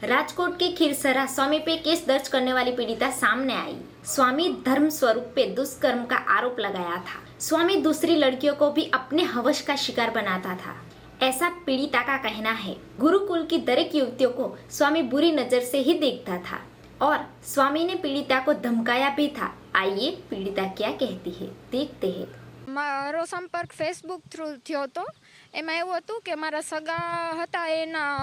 राजकोट के खीरसरा स्वामी पे केस दर्ज करने वाली पीड़िता सामने आई स्वामी धर्म स्वरूप पे दुष्कर्म का आरोप लगाया था स्वामी दूसरी लड़कियों को भी अपने हवश का शिकार बनाता था ऐसा पीड़िता का कहना है गुरुकुल की दरेक युवतियों को स्वामी बुरी नजर से ही देखता था और स्वामी ने पीड़िता को धमकाया भी था आइए पीड़िता क्या कहती है देखते हैं મારો સંપર્ક ફેસબુક થ્રુ થયો હતો એમાં એવું હતું કે મારા સગા હતા, એના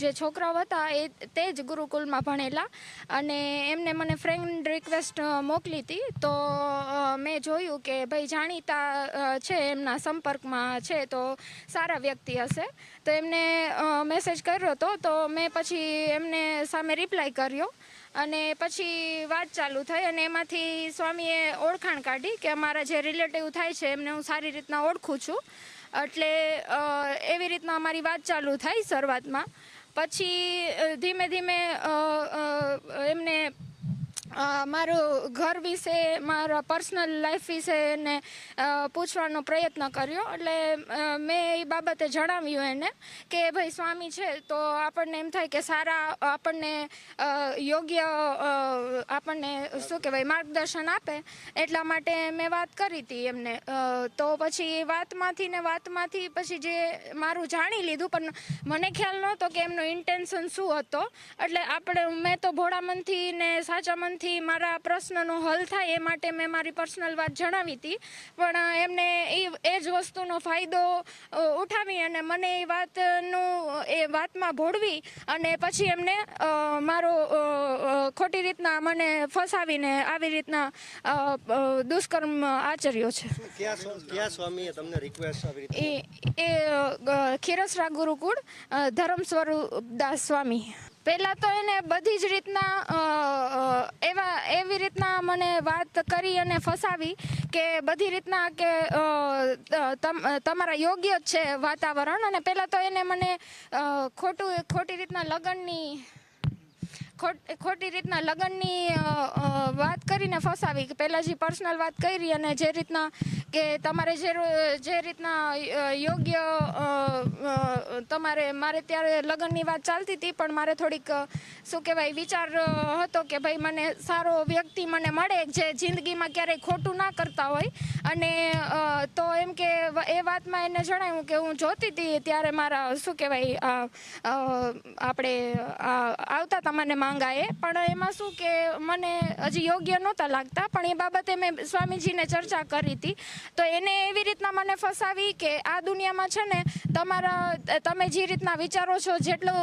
જે છોકરાઓ હતા, એ તે જ ગુરુકુલમાં ભણેલા અને એમને મને ફ્રેન્ડ રિક્વેસ્ટ મોકલી હતી. તો મેં જોયું કે ભાઈ જાણીતા છે, એમના સંપર્કમાં છે, તો સારા વ્યક્તિ હશે. તો એમને મેસેજ કર્યો હતો. તો મેં પછી એમને સામે રિપ્લાય કર્યો અને પછી વાત ચાલુ થઈ અને એમાંથી સ્વામીએ ઓળખાણ કાઢી કે અમારા જે રિલેટિવ થાય છે એમને હું સારી રીતના ઓળખું છું. એટલે એવી રીતના અમારી વાત ચાલુ થઈ શરૂઆતમાં. પછી ધીમે ધીમે એમને મારું ઘર વિશે, મારા પર્સનલ લાઈફ વિશે એને પૂછવાનો પ્રયત્ન કર્યો. એટલે મેં એ બાબતે જણાવ્યું એને કે, ભાઈ સ્વામી છે, તો આપણને એમ થાય કે સારા, આપણને યોગ્ય આપણને શું કહેવાય, માર્ગદર્શન આપે. એટલા માટે મેં વાત કરી હતી એમને. તો પછી વાતમાંથી ને વાતમાંથી પછી જે મારું જાણી લીધું, પણ મને ખ્યાલ નહોતો કે એમનો ઇન્ટેન્શન શું હતો. એટલે આપણે, મેં તો ભોળા મનથી ને સાચા મનથી મારા પ્રશ્નનો હલ થાય એ માટે મેં મારી પર્સનલ વાત જણાવી હતી. પણ એમને એ એ જ વસ્તુનો ફાયદો ઉઠાવી અને મને એ વાતનું, એ વાતમાં ભોળવી અને પછી એમને મારો ખોટી રીતના મને ફસાવીને આવી રીતના દુષ્કર્મ આચર્યો છે. કયા સ્વામીએ તમને રિક્વેસ્ટ આવી રીતે? એ ખીરસરા ગુરુકુળ ધરમ સ્વરૂપ દાસ સ્વામી. પહેલાં તો એને બધી જ રીતના એવા એવી રીતના મને વાત કરી અને ફસાવી કે બધી રીતના કે તમ- તમારા યોગ્ય જ છે વાતાવરણ અને પહેલાં તો એને મને ખોટું ખોટી રીતના લગ્નની ખોટ- રીતના લગ્નની વાત કરીને ફસાવી. પહેલાં જે પર્સનલ વાત કરી અને જે રીતના કે તમારે જે જે રીતના યોગ્ય તમારે, મારે ત્યારે લગ્નની વાત ચાલતી હતી, પણ મારે થોડીક શું કહેવાય, વિચાર હતો કે ભાઈ મને સારો વ્યક્તિ મને મળે, જે જિંદગીમાં ક્યારેય ખોટું ના કરતા હોય. અને તો એમ કે એ વાતમાં એને જણાવ્યું કે હું જોતી હતી, ત્યારે મારા, શું કહેવાય આપણે આવતા હતા મને માંગાએ. પણ એમાં શું કે મને હજી યોગ્ય નહોતા લાગતા, પણ એ બાબતે મેં સ્વામીજીને ચર્ચા કરી હતી. તો એને એવી રીતના મને ફસાવી કે આ દુનિયામાં છે ને તમારા, તમે જે રીતના વિચારો છો જેટલું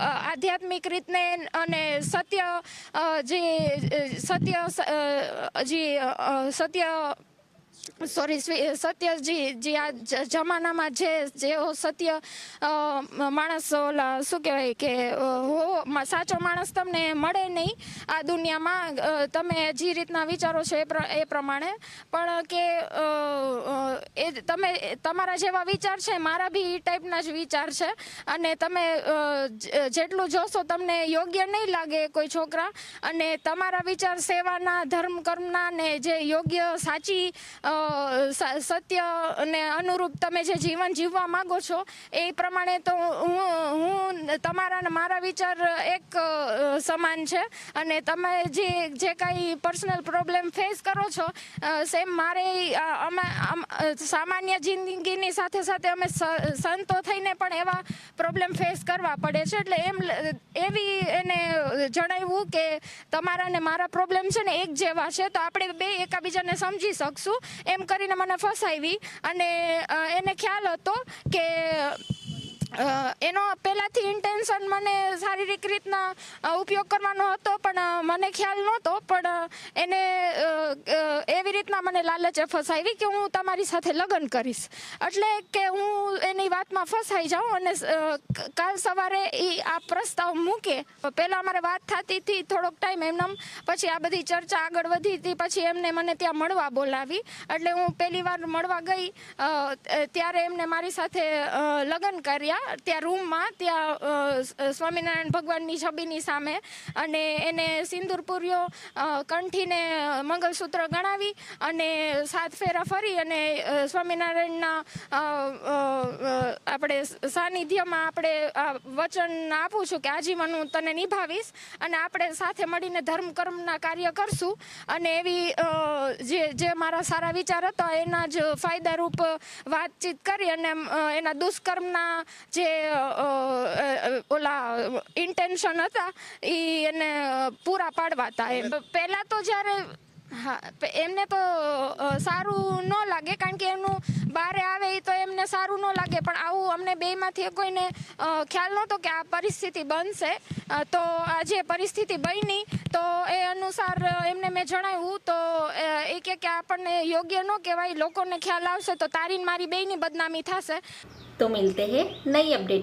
આધ્યાત્મિક રીતને અને સત્ય જે સત્ય જે સત્ય સોરી સત્ય જે આ જમાનામાં જે જેઓ સત્ય માણસ શું કહેવાય કે હો સાચો માણસ તમને મળે નહીં આ દુનિયામાં. તમે જે રીતના વિચારો છો એ પ્ર- એ પ્રમાણે. પણ કે એ તમે તમારા જેવા વિચાર છે, મારા બી એ ટાઈપના જ વિચાર છે. અને તમે જેટલું જોશો તમને યોગ્ય નહીં લાગે કોઈ છોકરા. અને તમારા વિચાર સેવાના, ધર્મ કર્મના ને જે યોગ્ય, સાચી સત્ય અને અનુરૂપ તમે જે જીવન જીવવા માંગો છો, એ પ્રમાણે તો હું હું તમારા મારા વિચાર એક સમાન છે. અને તમે જે જે કાંઈ પર્સનલ પ્રોબ્લેમ ફેસ કરો છો સેમ મારે અમે સામાન્ય જિંદગીની સાથે સાથે અમે સંતો થઈને પણ એવા પ્રોબ્લેમ ફેસ કરવા પડે છે. એટલે એમ, એવી એને જણાવ્યું કે તમારા ને મારા પ્રોબ્લેમ છે ને એક જેવા છે, તો આપણે બે એકાબીજાને સમજી શકશું. એમ કરીને મને ફસાવી અને એને ખ્યાલ હતો કે એનો પહેલાંથી ઇન્ટેન્શન મને શારીરિક રીતના ઉપયોગ કરવાનો હતો, પણ મને ખ્યાલ નહોતો, પણ એને એવી રીતના મને લાલચે ફસાવી કે હું તમારી સાથે લગ્ન કરીશ. એટલે કે હું એની વાતમાં ફસાઈ જાઉં અને કાલ સવારે એ આ પ્રસ્તાવ મૂકે. પહેલાં અમારે વાત થતી હતી થોડોક ટાઈમ એમનામ, પછી આ બધી ચર્ચા આગળ વધી હતી, પછી એમને મને ત્યાં મળવા બોલાવી. એટલે હું પહેલી વાર મળવા ગઈ ત્યારે એમને મારી સાથે લગ્ન કર્યા. ત્યાં રૂમમાં ત્યાં સ્વામિનારાયણ ભગવાનની છબીની સામે. અને એને સિંદૂર પૂર્યો કંઠીને મંગલસૂત્ર ગણાવી અને સાત ફેરા ફરી અને સ્વામિનારાયણના આપણે સાનિધ્યમાં આપણે વચન આપું છું કે આજીવન હું તને નિભાવીશ અને આપણે સાથે મળીને ધર્મ કર્મના કાર્ય કરશું. અને એવી જે જે મારા સારા વિચાર હતા, એના જ ફાયદારૂપ વાતચીત કરી અને એના દુષ્કર્મના જે ઓલા ઇન્ટેન્શન હતા એ એને પૂરા પાડવા હતા એમ પહેલાં તો જ્યારે હા એમને તો સારું ન લાગે કારણ કે એમનું બારે હતું અમને બેમાંથી કોઈને ખ્યાલ નહોતો કે આ પરિસ્થિતિ બનશે. તો આજે પરિસ્થિતિ બની, તો એ અનુસાર એમને મેં જણાવ્યું, તો એ કે આપણને યોગ્ય ન કહેવાય, લોકોને ખ્યાલ આવશે, તો તારી મારી બેની બદનામી થશે. તો મિલતે હે, નઈ અપડેટ